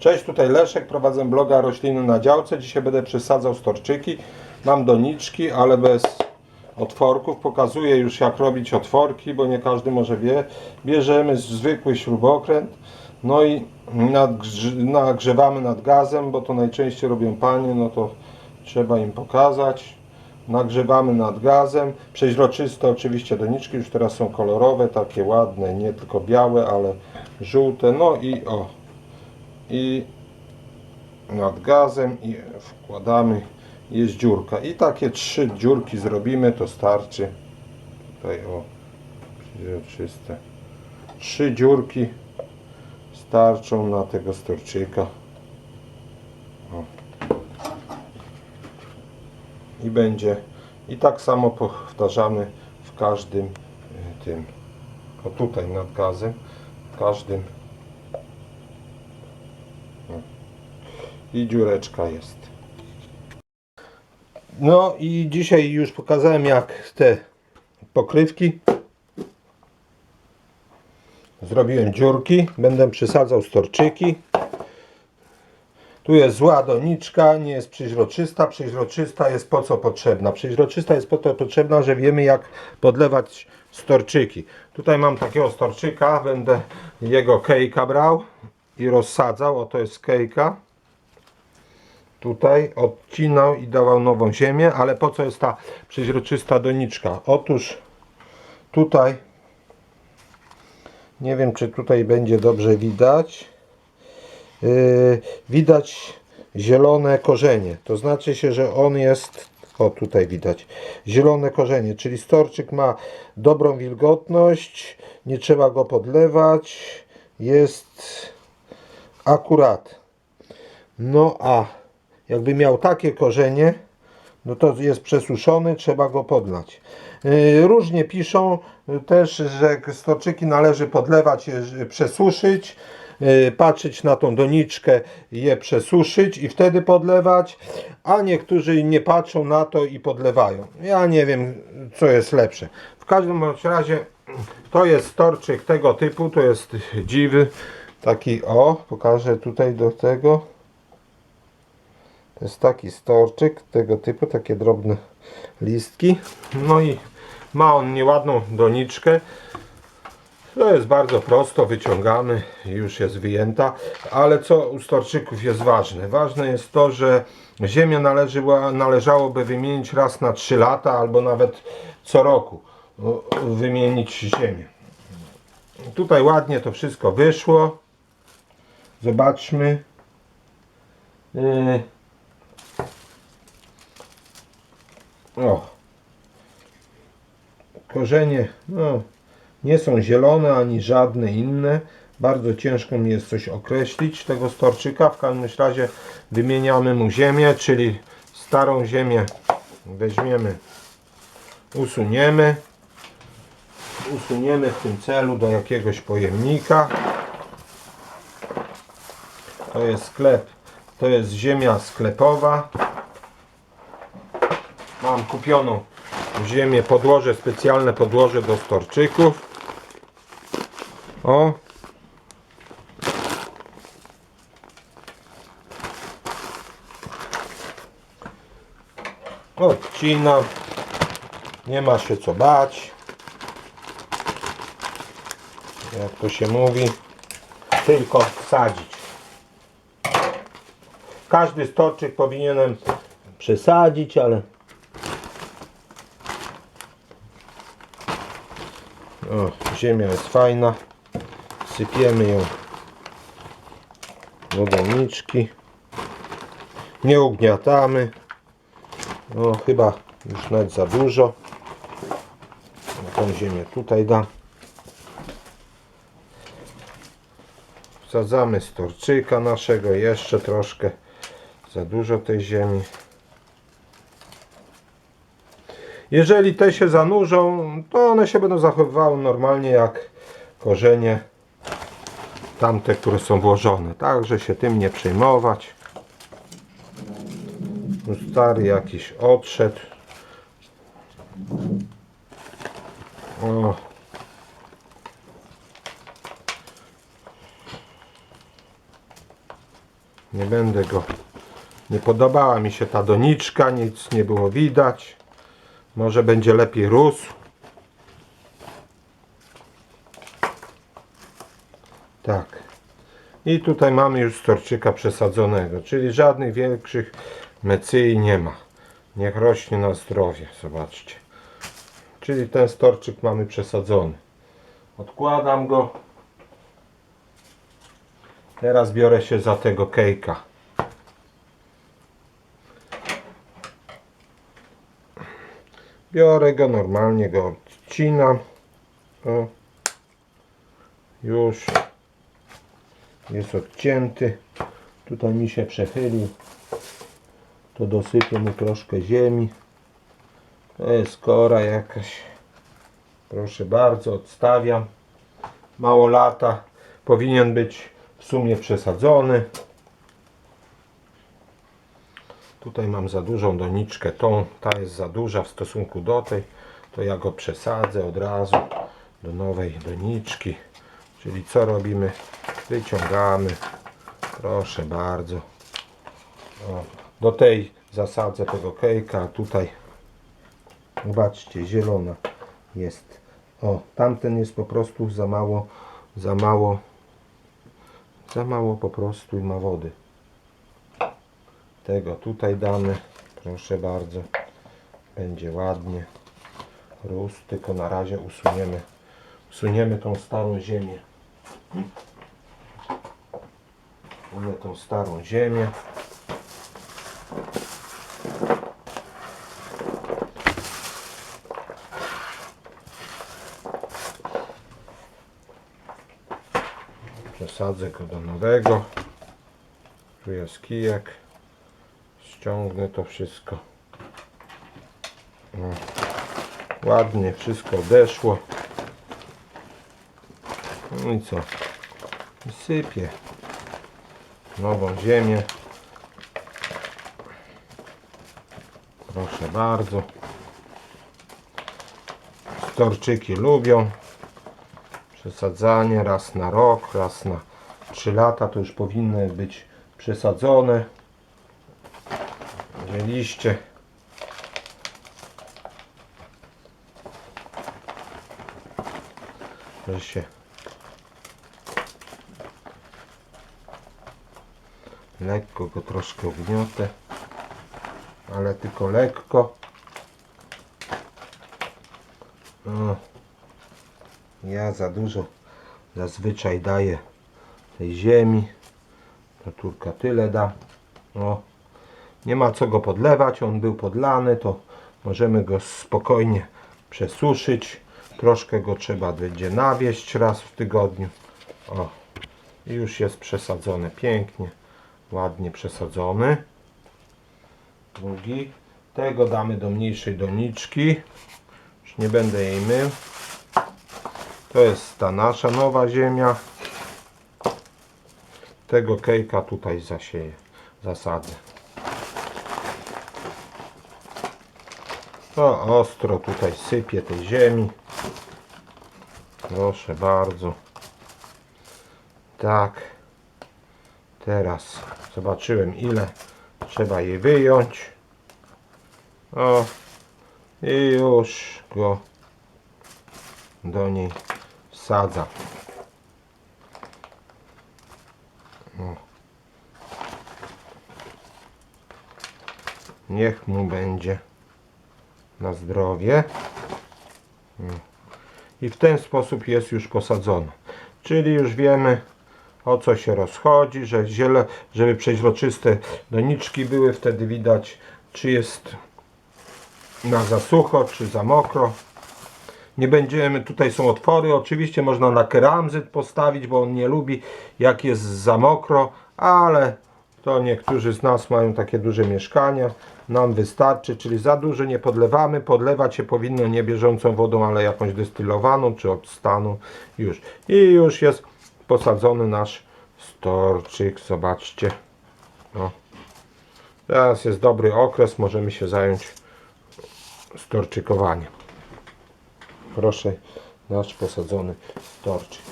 Cześć, tutaj Leszek, prowadzę bloga Rośliny na działce. Dzisiaj będę przesadzał storczyki. Mam doniczki, ale bez otworków. Pokazuję już jak robić otworki, bo nie każdy może wie. Bierzemy zwykły śrubokręt, no i nagrzewamy nad gazem, bo to najczęściej robią panie, no to trzeba im pokazać. Nagrzewamy nad gazem. Przeźroczyste oczywiście doniczki, już teraz są kolorowe, takie ładne, nie tylko białe, ale żółte. No i o, i nad gazem i wkładamy jest dziurka. I takie trzy dziurki zrobimy to starczy. Tutaj o przezroczyste trzy dziurki starczą na tego storczyka o. i będzie i tak samo powtarzamy w każdym y, tym o tutaj nad gazem w każdym i dziureczka jest. No i dzisiaj już pokazałem jak te pokrywki zrobiłem dziurki, będę przysadzał storczyki. Tu jest zła doniczka, nie jest przeźroczysta. Przeźroczysta jest po co potrzebna? Przeźroczysta jest po to potrzebna, że wiemy jak podlewać storczyki. Tutaj mam takiego storczyka, będę jego kejka brał i rozsadzał. Oto jest kejka tutaj odcinał i dawał nową ziemię, ale po co jest ta przeźroczysta doniczka? Otóż tutaj nie wiem czy tutaj będzie dobrze widać yy, widać zielone korzenie to znaczy się, że on jest o tutaj widać zielone korzenie, czyli storczyk ma dobrą wilgotność nie trzeba go podlewać jest akurat no a jakby miał takie korzenie, no to jest przesuszony, trzeba go podlać. Yy, Różnie piszą yy, też, że storczyki należy podlewać, je przesuszyć, patrzeć na tą doniczkę, je przesuszyć i wtedy podlewać, a niektórzy nie patrzą na to i podlewają. Ja nie wiem, co jest lepsze. W każdym razie to jest storczyk tego typu, to jest dziwy, taki o, pokażę tutaj do tego. To jest taki storczyk tego typu, takie drobne listki. No i ma on nieładną doniczkę. To jest bardzo prosto, wyciągamy, już jest wyjęta. Ale co u storczyków jest ważne? Ważne jest to, że ziemię należyła, należałoby wymienić raz na 3 lata, albo nawet co roku wymienić ziemię. Tutaj ładnie to wszystko wyszło. Zobaczmy. Yy. O. Korzenie no, nie są zielone ani żadne inne. Bardzo ciężko mi jest coś określić tego storczyka. W każdym razie wymieniamy mu ziemię, czyli starą ziemię weźmiemy, usuniemy. Usuniemy w tym celu do jakiegoś pojemnika. To jest sklep, to jest ziemia sklepowa. Mam kupioną ziemię, podłoże, specjalne podłoże do storczyków. O. Odcinam. Nie ma się co bać. Jak to się mówi. Tylko wsadzić. Każdy storczyk powinienem przesadzić, ale O, ziemia jest fajna. Sypiemy ją do doniczki. Nie ugniatamy. No chyba już nawet za dużo. Tą ziemię tutaj dam. Wsadzamy storczyka naszego jeszcze troszkę. Za dużo tej ziemi. Jeżeli te się zanurzą, to one się będą zachowywały normalnie jak korzenie tamte, które są włożone. Także się tym nie przejmować. Stary jakiś odszedł. O. Nie będę go. Nie podobała mi się ta doniczka, nic nie było widać. Może będzie lepiej rósł. Tak. I tutaj mamy już storczyka przesadzonego, czyli żadnych większych mecyi nie ma. Niech rośnie na zdrowie, zobaczcie. Czyli ten storczyk mamy przesadzony. Odkładam go. Teraz biorę się za tego kejka. Biorę go normalnie, go odcinam. O. Już jest odcięty. Tutaj mi się przechylił. To dosypię mu troszkę ziemi. To jest kora jakaś. Proszę bardzo, odstawiam. Mało lata. Powinien być w sumie przesadzony. Tutaj mam za dużą doniczkę tą. Ta jest za duża w stosunku do tej. To ja go przesadzę od razu do nowej doniczki. Czyli co robimy? Wyciągamy. Proszę bardzo. O, do tej zasadzę tego kejka. Tutaj zobaczcie, zielona jest. O, tamten jest po prostu za mało, za mało, za mało po prostu i ma wody. Tego tutaj damy. Proszę bardzo. Będzie ładnie. Rósł, tylko na razie usuniemy, usuniemy tą starą ziemię. Usunę tą starą ziemię. Przesadzę go do nowego. Tu jest kijek. Ściągnę to wszystko. O. Ładnie wszystko odeszło. No i co? Sypię nową ziemię. Proszę bardzo. Storczyki lubią przesadzanie raz na rok, raz na 3 lata to już powinny być przesadzone. Gdzie liście że się. Lekko go troszkę ugniotę ale tylko lekko. Ja za dużo zazwyczaj daję tej ziemi. Ta turka tyle da. O, nie ma co go podlewać on był podlany to możemy go spokojnie przesuszyć. Troszkę go trzeba będzie nawieść raz w tygodniu. O, już jest przesadzone pięknie ładnie przesadzony. Drugi tego damy do mniejszej doniczki. Już nie będę jej mył. To jest ta nasza nowa ziemia. Tego kejka tutaj zasieję zasadzę to ostro tutaj sypie tej ziemi. Proszę bardzo. Tak. Teraz zobaczyłem ile trzeba jej wyjąć. O i już go do niej wsadza o. niech mu będzie na zdrowie i w ten sposób jest już posadzony czyli już wiemy o co się rozchodzi, że ziele, żeby przeźroczyste doniczki były, wtedy widać czy jest na za sucho, czy za mokro. Nie będziemy, tutaj są otwory, oczywiście można na keramzyt postawić, bo on nie lubi jak jest za mokro, ale to niektórzy z nas mają takie duże mieszkania, nam wystarczy, czyli za dużo nie podlewamy, podlewać się powinno nie bieżącą wodą, ale jakąś destylowaną, czy od stanu, już. I już jest posadzony nasz storczyk, zobaczcie. O. Teraz jest dobry okres, możemy się zająć storczykowaniem. Proszę, nasz posadzony storczyk.